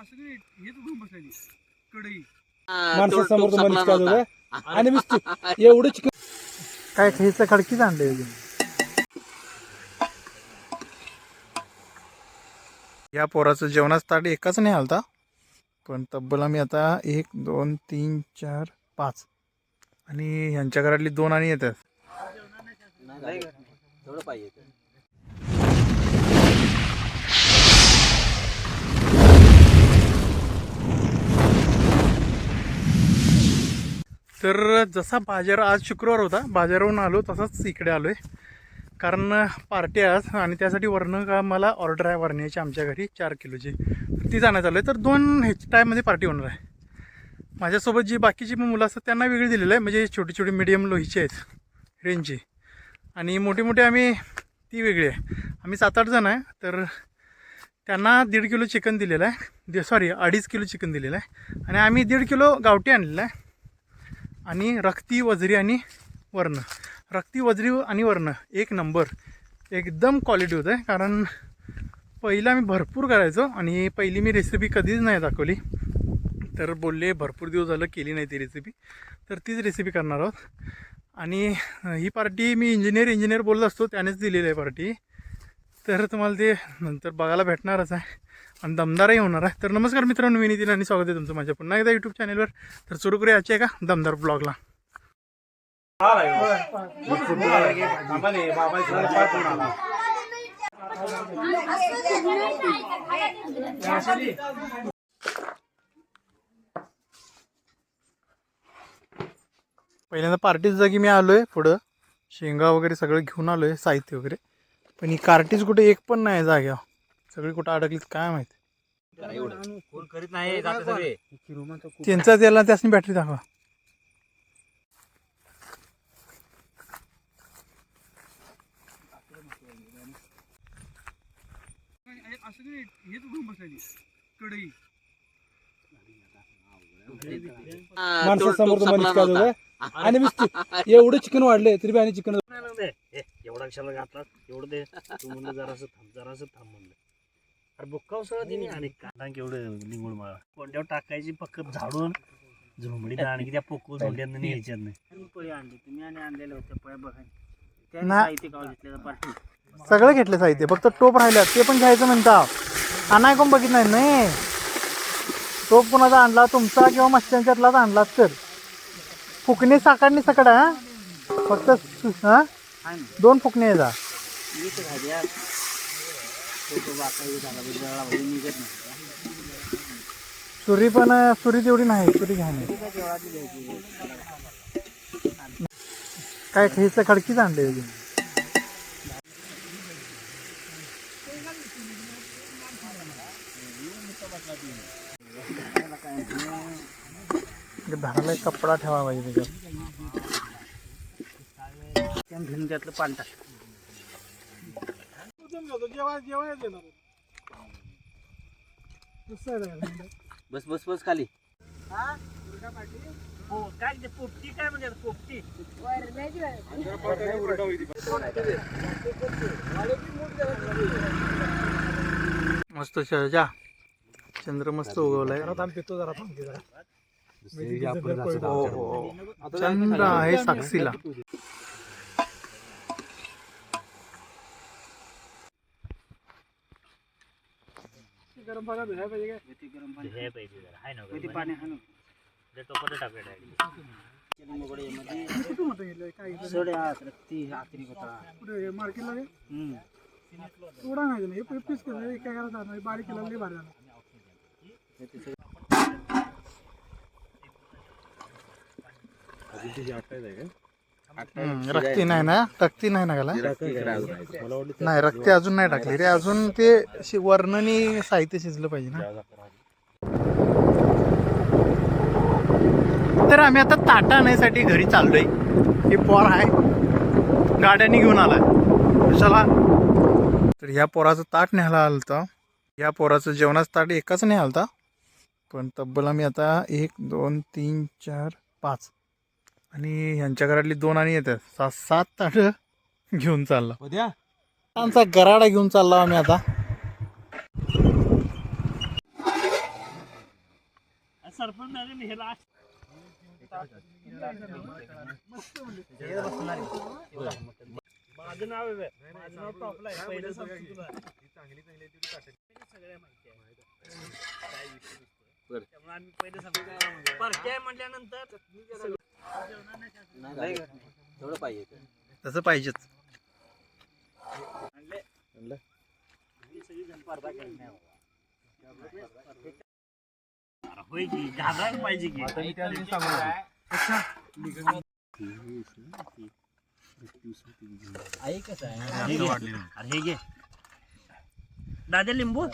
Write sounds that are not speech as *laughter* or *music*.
असं नाही हेच घेऊन बसलेली. कढई. माणसासमोर तुम्हाला काय होतं आणि मी एवढं चिकन काय खायचं खडकीच आणलंय या पोराचं जेवणाचं ताट एकाच नाही आलता. पण तब्बल आम्ही आता एक दोन तीन चार पाच. आणि ह्यांच्या घरातली दोन आणि येतात. तर जसा बाजार आज शुक्रवार होता बाजारावरून आलो तसाच इकडे आलो आहे कारण पार्टी आज आणि त्यासाठी वर्ण का मला ऑर्डर आहे वरण्याची आमच्या घरी चार किलोची. तर ती जाण्यात आलो आहे तर दोन ह्याच टाईममध्ये पार्टी होणार आहे. माझ्यासोबत जी बाकीची पण मुलं असतात त्यांना वेगळी दिलेलं आहे. म्हणजे छोटी छोटी मिडियम लोहीची आहेत रेंजची आणि मोठी मोठी आम्ही ती वेगळी आहे. आम्ही सात आठ जण आहे तर त्यांना दीड किलो चिकन दिलेलं आहे. सॉरी अडीच किलो चिकन दिलेलं आहे. आणि आम्ही दीड किलो गावठी आणलेलं आहे. आणि रक्ती वजरी आणि वर्ण. रक्ती वजरी आणि वर्ण एक नंबर. एकदम क्वालिटी होतं आहे कारण पहिला आम्ही भरपूर करायचो आणि पहिली मी रेसिपी कधीच नाही दाखवली. तर बोलले भरपूर दिवस झालं केली नाही ती रेसिपी तर तीच रेसिपी करणार आहोत. आणि ही पार्टी मी इंजिनियर इंजिनियर बोलत असतो त्यानेच दिलेली आहे पार्टी तर तुम्हाला ते नंतर बघायला भेटणारच आहे. आणि दमदारही होणार आहे. तर नमस्कार मित्रांनो मी नितीन आणि स्वागत आहे तुमचं माझ्या पुन्हा एकदा यूट्यूब चॅनलवर तर सुरू करूया आजच्या का दमदार ब्लॉगला पहिल्यांदा पार्टीच जागी मी आलो आहे पुढं. शेंगा वगैरे सगळं घेऊन आलो आहे साहित्य वगैरे. पण ही कार्टीज कुठे एक पण नाही जाग्यावर. सगळी कुठं अडकलीत काय माहिती? कोण करीत नाही जाते सगळे. त्यांचा त्याला त्यासनी बॅटरी दाखवा. असं नाही हेच बसलेली कढई माणसासमोर आणि एवढं चिकन वाढले तरी बी आणि चिकन एवढा कशाला घातला एवढं दे. तू म्हणलं जरासं थांब जरासं थांब म्हणलं. अरे बुक्काव सगळं तिने आणि कांदा केवढं लिंगूळ माळा. कोंड्यावर टाकायची पक्क झाडून झुंबडी आणि *laughs* त्या पोकू झोंड्यानं न्यायच्यात नाही. पळी आणली तुम्ही आणि आणलेले होते पळ्या बघा. त्या साहित्य गाव घेतलेलं पार्टी. सगळं घेतलं साहित्य फक्त टोप राहिल्या ते पण घ्यायचं म्हणता आणाय कोण बघित नाही? नाही. टोप कोणाचा आणला? तुमचा किंवा मच्छ्यांच्यातलाच आणला तर. फुकणे साकडणी सकड हा? फक्त हा? दोन फुकणे आहे जा सुरी पण सुरी तेवढी नाही सुरी घ्या नाही. काय खायचं? खडकीच आणले धाराला एक कपडा ठेवा पाहिजे त्याच्यात. भिंत्यातलं पाणी टाक बस बस बस खाली. हो काय ते पोपटी काय म्हणजे पोपटी मस्त जा चंद्र मस्त उगवलाय हो हो. चंद्र आहे साक्षीला. गरम पाण्यात धुवायला पाहिजे काय? गरम पाणी. हे पाहिजे जरा. हाय ना किती पाणी हाणू टोपात टाकाय डायरेक्ट सोड्या रक्ती आखरी होता मार्केटला हम्म. थोडा नाही. हे पीस केलं आणलं. हे बारीक केलं लय भारी झालं. हम्म, रक्ती नाही ना? रक्ती नाही ना गाला नाही. रक्ती अजून नाही टाकली रे. अजून ते शि- वर्णनी साहित्य शिजलं पाहिजे ना? तर आम्ही आता ताटा आणण्यासाठी घरी चाललोय. हे पोर आहे. गाड्यांनी घेऊन आलाय. चला. तर ह्या पोराचं ताट न्यायला आलं होतं या पोराचं जेवणाचं ताट एकाच नाही आलता. पण तब्बल आम्ही आता एक दोन तीन चार पाच. आणि ह्यांच्या घरातली दोन आणि येतात सात सात ताट घेऊन चालला उद्या आमचा गराडा घेऊन चालला आम्ही आता सरपंच झाले ना, लास्ट माझं नाव आहे बे. माझं नाव टॉपला आहे पहिलं सांगतो तुला सगळ्या माहिती आहे काय विषय नसतो. बरं. त्यामुळे आम्ही पहिलं सांगतो परक्या आहे म्हटल्यानंतर नाही तेवढं पाहिजे तसं पाहिजेच. पाहिजे की आई कसं आहे. अरे हे घे. दादा लिंबू.